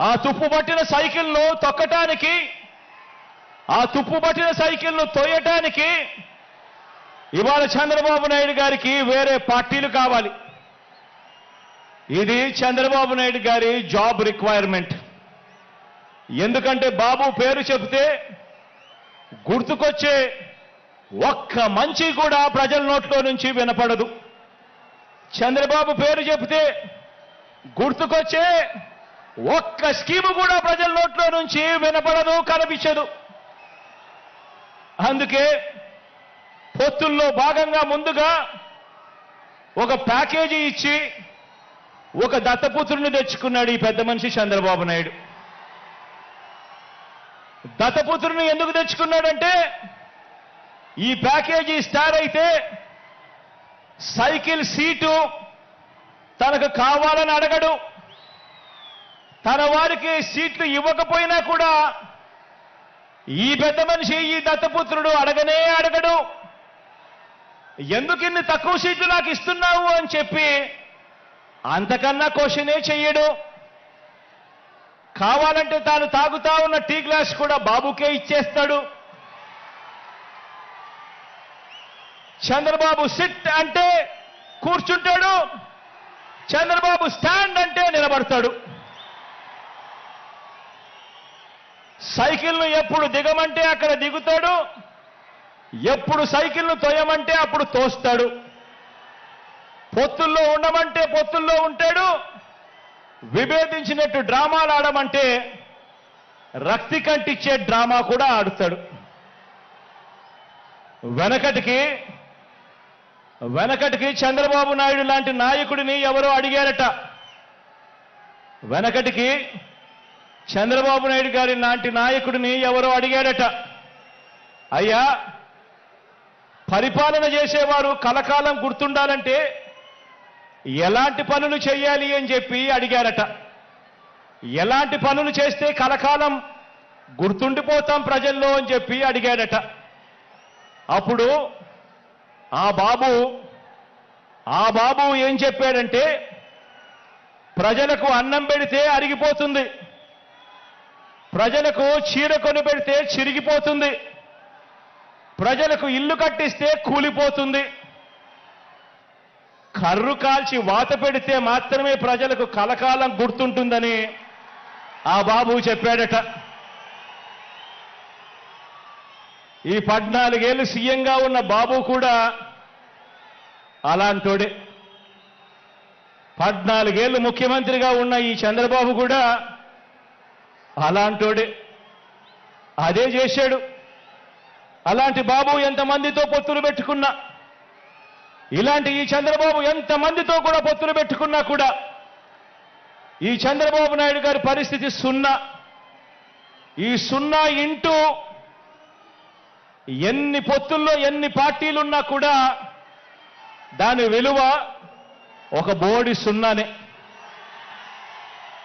ఆ తుప్పు పట్టిన సైకిల్ను తొక్కటానికి ఆ తుప్పు పట్టిన సైకిల్ను తోయటానికి ఇవాళ చంద్రబాబు నాయుడు గారికి వేరే పార్టీలు కావాలి. ఇది చంద్రబాబు నాయుడు గారి జాబ్ రిక్వైర్మెంట్. ఎందుకంటే బాబు పేరు చెబితే గుర్తుకొచ్చే ఒక్క మంచి కూడా ప్రజల నోట్లో నుంచి వినపడదు. చంద్రబాబు పేరు చెబితే గుర్తుకొచ్చే ఒక్క స్కీము కూడా ప్రజల నోట్లో నుంచి వినపడదు కనిపించదు. అందుకే పొత్తుల్లో భాగంగా ముందుగా ఒక ప్యాకేజీ ఇచ్చి ఒక దత్తపుత్రుని తెచ్చుకున్నాడు ఈ పెద్ద మనిషి చంద్రబాబు నాయుడు. దత్తపుత్రుని ఎందుకు తెచ్చుకున్నాడంటే ఈ ప్యాకేజీ స్టార్ అయితే సైకిల్ సీటు తనకు కావాలని అడగడు. తన వారికి సీట్లు ఇవ్వకపోయినా కూడా ఈ పెద్ద మనిషి ఈ దత్తపుత్రుడు అడగనే అడగడు. ఎందుకు ఇన్ని తక్కువ సీట్లు నాకు ఇస్తున్నావు అని చెప్పి అంతకన్నా క్వశ్చనే చెయ్యడు. కావాలంటే తాను తాగుతా ఉన్న టీ గ్లాస్ కూడా బాబుకే ఇచ్చేస్తాడు. చంద్రబాబు సిట్ అంటే కూర్చుంటాడు. చంద్రబాబు స్టాండ్ అంటే నిలబడతాడు. సైకిల్ను ఎప్పుడు దిగమంటే అక్కడ దిగుతాడు ఎప్పుడు సైకిల్ను తోయమంటే అప్పుడు తోస్తాడు. పొత్తుల్లో ఉండమంటే పొత్తుల్లో ఉంటాడు విభేదించినట్టు డ్రామాలు ఆడమంటే రక్తి కంటిచ్చే డ్రామా కూడా ఆడుతాడు. వెనకటికి వెనకటికి చంద్రబాబు నాయుడు లాంటి నాయకుడిని ఎవరో అడిగారట. వెనకటికి చంద్రబాబు నాయుడు గారి లాంటి నాయకుడిని ఎవరో అడిగాడట. అయ్యా పరిపాలన చేసేవారు కలకాలం గుర్తుండాలంటే ఎలాంటి పనులు చేయాలి అని చెప్పి అడిగారట ఎలాంటి పనులు చేస్తే కలకాలం గుర్తుండిపోతాం ప్రజల్లో అని చెప్పి అడిగాడట. అప్పుడు ఆ బాబు ఆ బాబు ఏం చెప్పాడంటే ప్రజలకు అన్నం పెడితే అరిగిపోతుంది. ప్రజలకు చీర కొని పెడితే చిరిగిపోతుంది. ప్రజలకు ఇల్లు కట్టిస్తే కూలిపోతుంది. కర్రు కాల్చి వాత పెడితే మాత్రమే ప్రజలకు కలకాలం గుర్తుంటుందని ఆ బాబు చెప్పాడట. ఈ పద్నాలుగేళ్ళు సీఎంగా ఉన్న బాబు కూడా అలాంటోడే. పద్నాలుగేళ్ళు ముఖ్యమంత్రిగా ఉన్న ఈ చంద్రబాబు కూడా అలాంటోడే అదే చేశాడు. అలాంటి బాబు ఎంతమందితో పొత్తులు పెట్టుకున్నా ఇలాంటి ఈ చంద్రబాబు ఎంతమందితో కూడా పొత్తులు పెట్టుకున్నా కూడా ఈ చంద్రబాబు నాయుడు గారి పరిస్థితి సున్నా. ఈ సున్నా ఇంటూ ఎన్ని పొత్తుల్లో ఎన్ని పార్టీలున్నా కూడా దాని విలువ ఒక బోడి సున్నానే.